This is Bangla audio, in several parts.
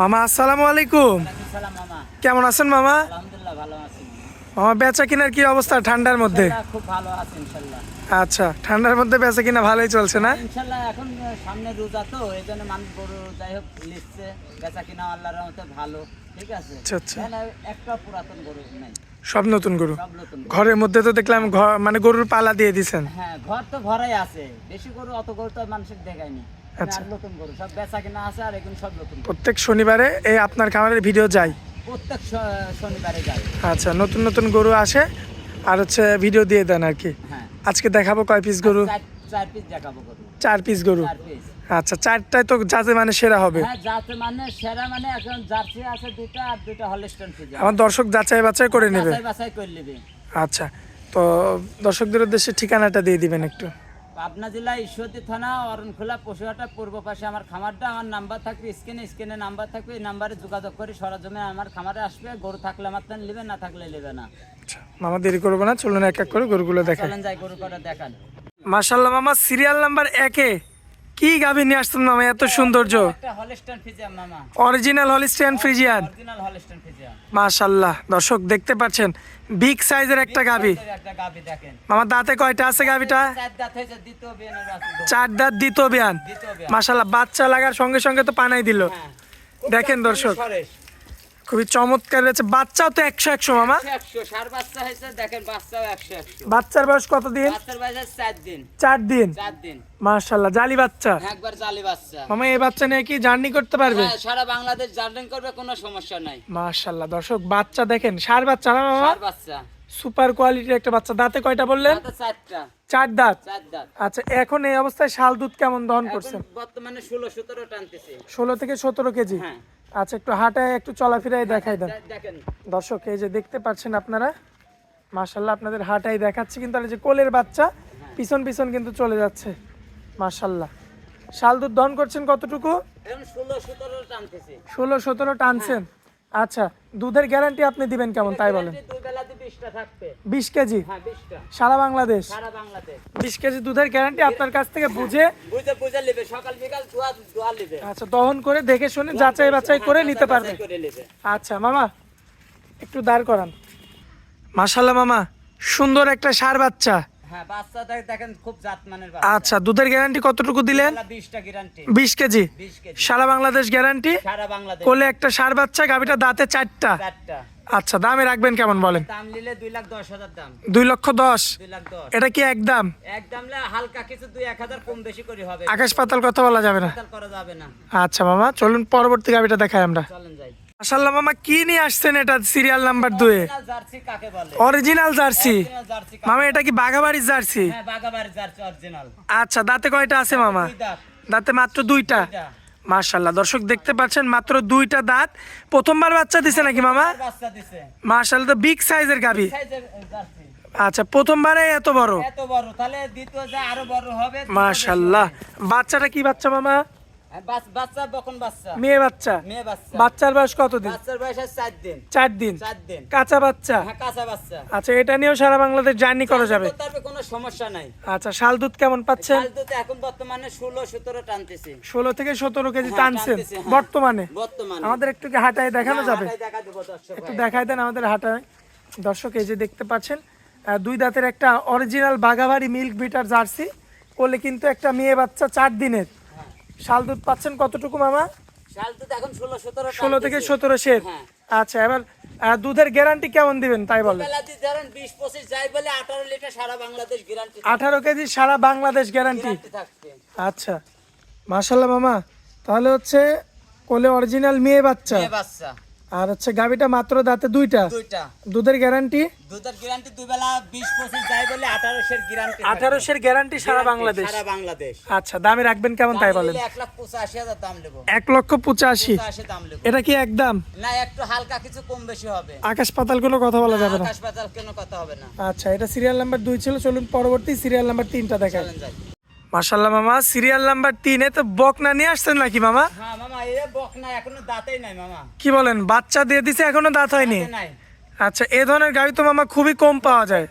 মামা আসসালামু আলাইকুম। কেমন আছেন মামা? মামা বেচা কিনার কি অবস্থা ঠান্ডার মধ্যে? খুব ভালো আছে ইনশাল্লাহ। আচ্ছা ঠান্ডার মধ্যে বেচা কিনা ভালোই চলছে না? এখন সামনে রোজা তো এই জন্য মানুষ গরু যাই হোক লিখছে বেচা কিনা আল্লাহর রহমতে ভালো ঠিক আছে? আচ্ছা, আচ্ছা। একটা পুরাতন গরু নাই। সব নতুন গরু? ঘরের মধ্যে তো দেখলাম ঘর মানে গরুর পালা দিয়ে দিছেন। হ্যাঁ ঘর তো ভরাই আছে। বেশি গরু অত গরু তো মানুষের দেখায়নি। আচ্ছা। নতুন গরু সব বেচা কিনা আছে আর এখন সব নতুন প্রত্যেক শনিবারে এই আপনার খামারের ভিডিও যায়? প্রত্যেক শনিবারে যায়। আচ্ছা নতুন নতুন গরু আসে আর হচ্ছে ভিডিও দিয়ে দেন আর কি। হ্যাঁ। আজকে দেখাবো কয় পিস গরু? চার পিস দেখাবো গরু। চার পিস গরু। আচ্ছা চারটায় তো যাতে মানে সেরা হবে। হ্যাঁ যাতে মানে সেরা মানে এখন জার্সি আছে দুইটা আর হলস্টন আমার দর্শক যাচাই বাছাই করে নেবে। বাছাই করে নেবে। আচ্ছা তো দর্শকদের উদ্দেশ্যে ঠিকানাটা দিয়ে দিবেন একটু। পাবনা জেলা ঈশ্বরদী থানা অরণখোলা পশুহাটা পূর্ব পাশে আমার খামারটা। আমার নাম্বার থাকবে স্ক্রিনে স্ক্রিনে নাম্বার থাকবে। এই নাম্বারে যোগাযোগ করে সরজমে আমার খামারে আসবে। গরু থাকলে আমার তান নেবে না থাকলে নেবে না। আমার মামা দেরি করব না চলুন এক এক করে গরুগুলো দেখান চলেন যাই গরু করে দেখান। মাসাল্লাহ মামা সিরিয়াল নাম্বার একে। কি গাভী নিয়ে আসছেন মামা? এত সৌন্দর্য। অরিজিনাল হলিস্টিয়ান ফ্রিজিয়ান মাশাল্লাহ। দর্শক দেখতে পাচ্ছেন বিগ সাইজের একটা গাভী। আমার মামা দাঁতে কয়টা আছে গাভীটা? চার দাঁত দিত দ্বিতীয় বিয়ান। মাশাল্লাহ বাচ্চা লাগার সঙ্গে সঙ্গে তো পানাই দিল। হ্যাঁ। দেখেন দর্শক। খুবই চমৎকার রয়েছে। বাচ্চাও তো একশো একশো মামা। একশো বাচ্চা হয়েছে দেখেন বাচ্চাও একশো একশো। বাচ্চার বয়স কত দিন? বাচ্চার বয়স আছে চার দিন। চার দিন? চার দিন। মাশাল্লাহ জালি বাচ্চা। একবার জালি বাচ্চা। মামা এই বাচ্চা নিয়ে কি জার্নি করতে পারবে? হ্যাঁ, সারা বাংলাদেশ জার্নিং করবে কোনো সমস্যা নাই। দর্শক বাচ্চা দেখেন সার বাচ্চা না মামা? বাচ্চা। সুপার কোয়ালিটির একটা বাচ্চা। দাঁতে কয়টা বললেন? চার দাঁত? আচ্ছা এখন এই অবস্থায় শাল দুধ কেমন দহন করছেন? বর্তমানে ষোলো সতেরো টানতেছে। ষোলো থেকে সতেরো কেজি। হ্যাঁ। আচ্ছা একটু হাটায় একটু চলাফেরাই দেখাই দেন। দর্শক এই যে দেখতে পাচ্ছেন আপনারা মাশাল্লাহ আপনাদের হাঁটাই দেখাচ্ছে কিন্তু আর যে কোলের বাচ্চা পিছন পিছন কিন্তু চলে যাচ্ছে মাশাল্লাহ শাল দুধ দহন করছেন কতটুকু? ষোলো সতেরো টানছেন। আচ্ছা দুধের গ্যারান্টি আপনি দিবেন কেমন তাই বলেন? বিশ কেজি? হ্যাঁ সারা বাংলাদেশ? সারা বাংলাদেশ। বিশ কেজি দুধের গ্যারান্টি আপনার কাছ থেকে বুঝে বুঝে বুঝে নেবে। সকাল বিকাল ধোয়া ধোয়া নেবে। আচ্ছা দহন করে দেখে শুনে যাচাই বাছাই করে নিতে পারবে। আচ্ছা মামা একটু দাঁড় করান। মাশাল্লাহ মামা সুন্দর একটা সার বাচ্চা। হ্যাঁ বাচ্চা দেখেন খুব জাত বাচ্চা। আচ্ছা দুধের গ্যারান্টি কতটুকু দিলেন? বিশ কেজি? সারা বাংলাদেশ গ্যারান্টি সারা বাংলাদেশ। কোলে একটা সার বাচ্চা গাভিটা দাঁতে চারটা। আচ্ছা দামে রাখবেন কেমন বলেন? দাম নিলে দুই লাখ দশ হাজার দাম। দুই লক্ষ দশ? এটা কি একদম একদম হালকা কিছু দুই এক হাজার কম বেশি করে হবে। আকাশ পাতাল কথা বলা যাবে না? করা যাবে না। আচ্ছা মামা চলুন পরবর্তী গাভিটা দেখাই আমরা। চলেন যাই। মাশাল্লাহ মামা কি নিয়ে আসছেন এটা সিরিয়াল নাম্বার দুয়ে? অরিজিনাল জার্সি মামা এটা কি বাঘাবাড়ির জার্সি? হ্যাঁ আচ্ছা দাঁতে কয়টা আছে মামা? দাঁতে মাত্র দুইটা। মাশাল্লাহ দর্শক দেখতে পাচ্ছেন মাত্র দুইটা দাঁত। প্রথমবার বাচ্চা দিছে নাকি মামা? মাশাল্লাহ তো বিগ সাইজের গাবি আচ্ছা প্রথমবারে এত বড়? এত বড় তাহলে দ্বিতীয় যা আরও বড় হবে মাশাল্লাহ বাচ্চাটা কি বাচ্চা মামা? বাচ্চা বকন বাচ্চা। মেয়ে বাচ্চা? মেয়ে বাচ্চা। বাচ্চার বয়স কতদিন? বাচ্চার বয়স চার দিন। চার দিন? চার দিন। কাঁচা বাচ্চা? হ্যাঁ কাঁচা বাচ্চা। আচ্ছা এটা নিয়েও সারা বাংলাদেশ জার্নি করা যাবে। তারপরে কোনো সমস্যা নাই। আচ্ছা শাল দুধ কেমন পাচ্ছেন? দুধ এখন বর্তমানে ষোলো সতেরো টানতেছে। ষোলো থেকে সতেরো কেজি হ্যাঁ, টানছেন হ্যাঁ। বর্তমানে? বর্তমানে। আমাদের একটু কি হাঁটায় দেখানো হ্যাঁ, যাবে? একটু দেখাই দেন আমাদের হাঁটায়। দর্শক এই যে দেখতে পাচ্ছেন দুই দাঁতের একটা অরিজিনাল বাঘাবাড়ি মিল্ক বিটার জার্সি। কোলে কিন্তু একটা মেয়ে বাচ্চা চার দিনের। হ্যাঁ। শাল দুধ পাচ্ছেন কতটুকু মামা? শাল দুধ এখন ষোলো সতেরো ষোলো থেকে সতেরো শের হ্যাঁ। আচ্ছা এবার দুধের গ্যারান্টি কেমন দিবেন তাই বলেন। আঠারো কেজি সারা বাংলাদেশ গ্যারান্টি আচ্ছা। মাশাল্লাহ মামা। তাহলে হচ্ছে কোলে অরিজিনাল মেয়ে বাচ্চা। মেয়ে বাচ্চা। আর হচ্ছে গাবিটা মাত্র দাঁতে দুইটা। দুইটা। দুধের গ্যারান্টি দুধের গ্যারান্টি দুই বেলা বিশ পঁচিশ যাই বলে আঠারোশের গ্যারান্টি আঠারোশের গ্যারান্টি সারা বাংলাদেশ। সারা বাংলাদেশ। আচ্ছা দামে রাখবেন কেমন তাই বলেন? এক লাখ পঁচাশি হাজার দাম নেব। এক লক্ষ পঁচাশি। পঁচাশি দাম নেব। এটা কি একদম না একটু হালকা কিছু কম বেশি হবে। আকাশ পাতাল কোনো কথা বলা যাবে না। আকাশ পাতাল কেন কথা হবে না। আচ্ছা এটা সিরিয়াল নাম্বার দুই ছিল চলুন পরবর্তী সিরিয়াল নাম্বার তিনটা দেখায় চলেন যাই। মাশাল্লাহ মামা সিরিয়াল নাম্বার তিনে তো বকনা নিয়ে আসছেন নাকি মামা? হ্যাঁ মামা কি বলেন বাচ্চা দিয়ে দিছে এখনও দাঁত হয়নি? আচ্ছা এ ধরনের গাড়ি তো মামা খুবই কম পাওয়া যায়।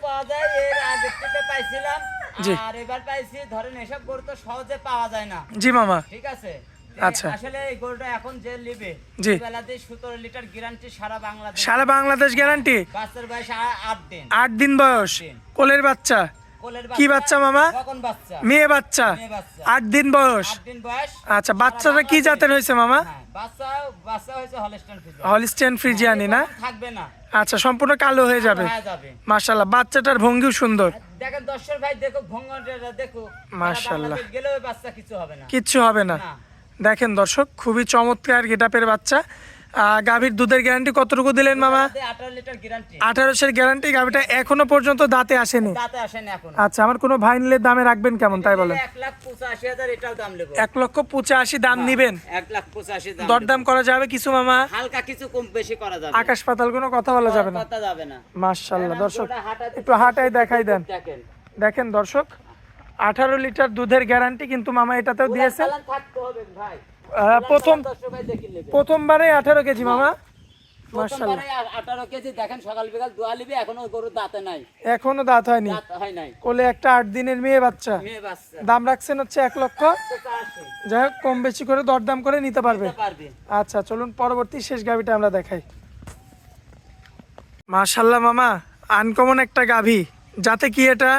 জি। আর এবার পাইছি ধরেন এসব গরু তো সহজে পাওয়া যায় না। জি মামা। ঠিক আছে? আচ্ছা। আসলে এই গরুটা এখন যে নিবে জি। লিটার গ্যারান্টি সারা বাংলাদেশ সারা বাংলাদেশ গ্যারান্টি বাচ্চার বয়স আ- আট দিন। আট দিন বয়স? কোলের বাচ্চা? কি বাচ্চা মামা? মেয়ে বাচ্চা। আট দিন বয়স। আচ্ছা বাচ্চাটা কি জাতের হয়েছে মামা? হ্যাঁ, ফ্রিজ হলিস্টিয়ান ফ্রিজিয়ানি না? আচ্ছা সম্পূর্ণ কালো হয়ে যাবে। মাশাল্লাহ বাচ্চাটার ভঙ্গিও সুন্দর। দেখেন দর্শক ভাই দেখো ভঙ্গনটা দেখো। মাশাআল্লাহ। গেলেও বাচ্চা কিছু হবে না। কিচ্ছু হবে না। দেখেন দর্শক খুবই চমৎকার গেটাপের বাচ্চা। গাভীর দুধের গ্যারান্টি কতটুকু দিলেন মামা? আঠারোশের গ্যারান্টি গাভীটা এখনও পর্যন্ত দাঁতে আসেনি। আচ্ছা আমার কোনো ভাই নিলে দামে রাখবেন কেমন তাই বলেন? এক লক্ষ পঁচাশি দাম নিবেন? দরদাম করা যাবে কিছু মামা। হালকা কিছু কম বেশি করা যাবে। আকাশ পাতাল কোনো কথা বলা যাবে না। না। মাশাল্লাহ দর্শক একটু হাঁটাই দেখাই দেন। দেখেন দর্শক। আঠারো লিটার দুধের গ্যারান্টি কিন্তু মামা এটাতেও দিয়েছে। প্রথম প্রথমবারে আঠারো কেজি মামা। এখনও দাঁতে হয়নি। হয় কোলে একটা আট দিনের মেয়ে বাচ্চা। দাম রাখছেন হচ্ছে এক লক্ষ। যাই হোক কম বেশি করে দরদাম করে নিতে পারবে। আচ্ছা চলুন পরবর্তী শেষ গাভিটা আমরা দেখাই। মাশাল্লাহ মামা আনকমন একটা গাভি। যাতে কি এটা?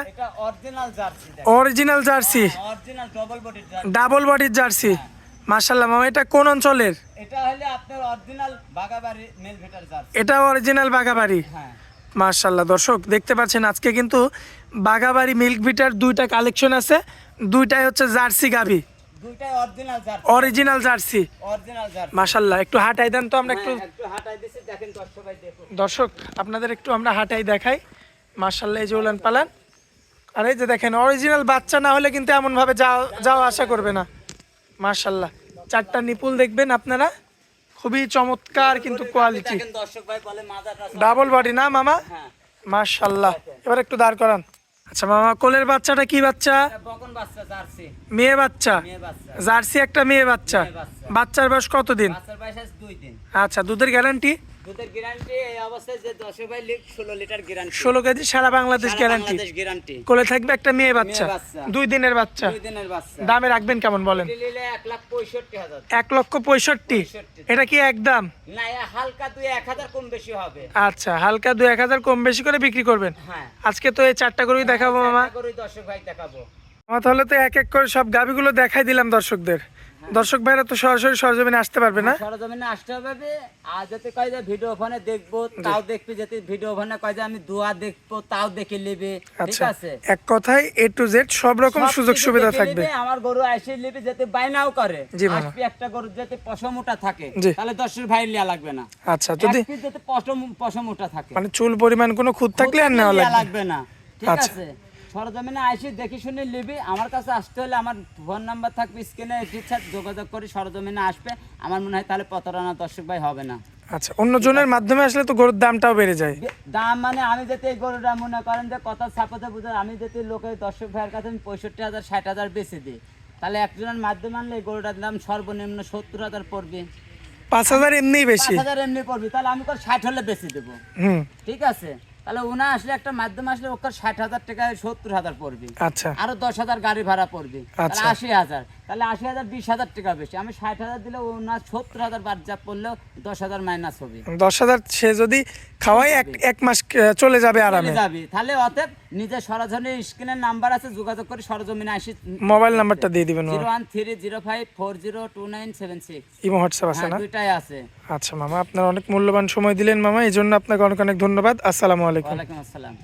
অরিজিনাল জার্সি ডবল বডির জার্সি মাশাল্লাহ মামা এটা কোন অঞ্চলের? এটা অরিজিনাল বাগাবাড়ি ভেটার হ্যাঁ। মাশাল্লাহ দর্শক দেখতে পাচ্ছেন আজকে কিন্তু বাগাবাড়ি মিল্ক বিটার দুইটা কালেকশন আছে। দুইটাই হচ্ছে জার্সি গাভি অরিজিনাল জার্সি মাশাল্লাহ একটু হাঁটাই দেন তো আমরা একটু হ্যাঁ, একটু দর্শক আপনাদের একটু আমরা হাঁটাই দেখাই। মার্শাল্লাহ এই যে উলান পালান। আর এই যে দেখেন অরিজিনাল বাচ্চা না হলে কিন্তু এমন ভাবে যাও যাওয়া আশা করবে না। মার্শাল্লাহ চারটা নিপুল দেখবেন আপনারা। খুবই চমৎকার কিন্তু কোয়ালিটি ডাবল বডি না মামা? মার্শাল্লাহ এবার একটু দাঁড় করান। আচ্ছা মামা কোলের বাচ্চাটা কি বাচ্চা? মেয়ে বাচ্চা? জার্সি একটা মেয়ে বাচ্চা। বাচ্চার বয়স কতদিন? আচ্ছা দুধের গ্যারান্টি দুধের গ্যারান্টি এই অবস্থায় যে দর্শক ভাই লিখ ষোলো লিটার গ্যারান্টি ষোলো কেজি সারা বাংলাদেশ গ্যারান্টি বাংলাদেশ গ্যারান্টি কোলে থাকবে একটা মেয়ে বাচ্চা। দুই দিনের বাচ্চা। দুই দিনের বাচ্চা। দামে রাখবেন কেমন বলেন? নিলে হাজার। লক্ষ পঁয়ষট্টি। এটা কি একদম না হালকা দুই এক হাজার কম বেশি হবে। আচ্ছা হালকা দু এক হাজার কম বেশি করে বিক্রি করবেন। হ্যাঁ। আজকে তো এই চারটা করেই দেখাবো মামা। ভাই দেখাবো। আমার তাহলে তো এক এক করে সব গাবিগুলো দেখাই দিলাম দর্শকদের। দর্শক ভাইরা তো সরাসরি সরজমিনে আসতে পারবে না। সরজমিনে আসতে হবে। আর যাতে কয় যে ভিডিও ফোনে দেখব তাও দেখবি যাতে ভিডিও ফোনে কয় যে আমি দোয়া দেখব তাও দেখে নেবে। ঠিক আচ্ছা আছে? এক কথায় এ টু জেড সব রকম সুযোগ সুবিধা থাকবে। আমার গরু এসে নেবে যাতে বাইনাও করে। মামা। একটা গরু যাতে পশমোটা থাকে তাহলে দর্শক ভাই লিয়া লাগবে না। আচ্ছা যদি যাতে পশম পশমোটা থাকে। মানে চুল পরিমাণ কোনো খুঁত থাকলে আর নেওয়া লাগবে লাগবে না। ঠিক আচ্ছা। আছে? সরজমিনে আইসি দেখি শুনে নিবি। আমার কাছে আসতে হলে আমার ফোন নাম্বার থাকবে স্ক্রিনে সাথে যোগাযোগ করি সরজমিনে আসবে। আমার মনে হয় তাহলে প্রতারণা দর্শক ভাই হবে না। আচ্ছা অন্য জনের মাধ্যমে আসলে তো গরুর দামটাও বেড়ে যায়। দাম মানে আমি যাতে এই গরুটা মনে করেন যে কথা ছাপাতে বুঝে আমি যাতে লোকের দর্শক ভাইয়ের কাছে আমি পঁয়ষট্টি হাজার ষাট হাজার বেশি দিই তাহলে একজনের মাধ্যমে আনলে এই গরুটার দাম সর্বনিম্ন সত্তর হাজার পড়বে। পাঁচ হাজার এমনিই বেশি। পাঁচ হাজার এমনি পড়বে তাহলে আমি করে ষাট হলে বেশি দেবো। হুম। ঠিক আছে? তাহলে ওনা আসলে একটা মাধ্যম আসলে ওকে ষাট হাজার টাকায় সত্তর হাজার পড়বে। আচ্ছা। আরও দশ হাজার গাড়ি ভাড়া পড়বে। আচ্ছা। আশি হাজার। তাহলে আশি হাজার বিশ হাজার টাকা বেশি। আমি ষাট হাজার দিলে ওনার সত্তর হাজার বাদ যা পড়লেও দশ হাজার মাইনাস হবে। দশ হাজার সে যদি খাওয়াই এক এক মাস চলে যাবে আরামে। যাবে। তাহলে অতএব নিজের সরাসরি স্ক্রিনের নাম্বার আছে যোগাযোগ করে সরজমিনে আসি। মোবাইল নাম্বারটা দিয়ে দিবেন zero one three zero five four zero two nine seven six imo WhatsApp আছে না? দুইটাই আছে। আচ্ছা মামা আপনার অনেক মূল্যবান সময় দিলেন মামা এই জন্য আপনাকে অনেক অনেক ধন্যবাদ। আসসালামু আলাইকুম। ওয়ালাইকুম আসসালাম।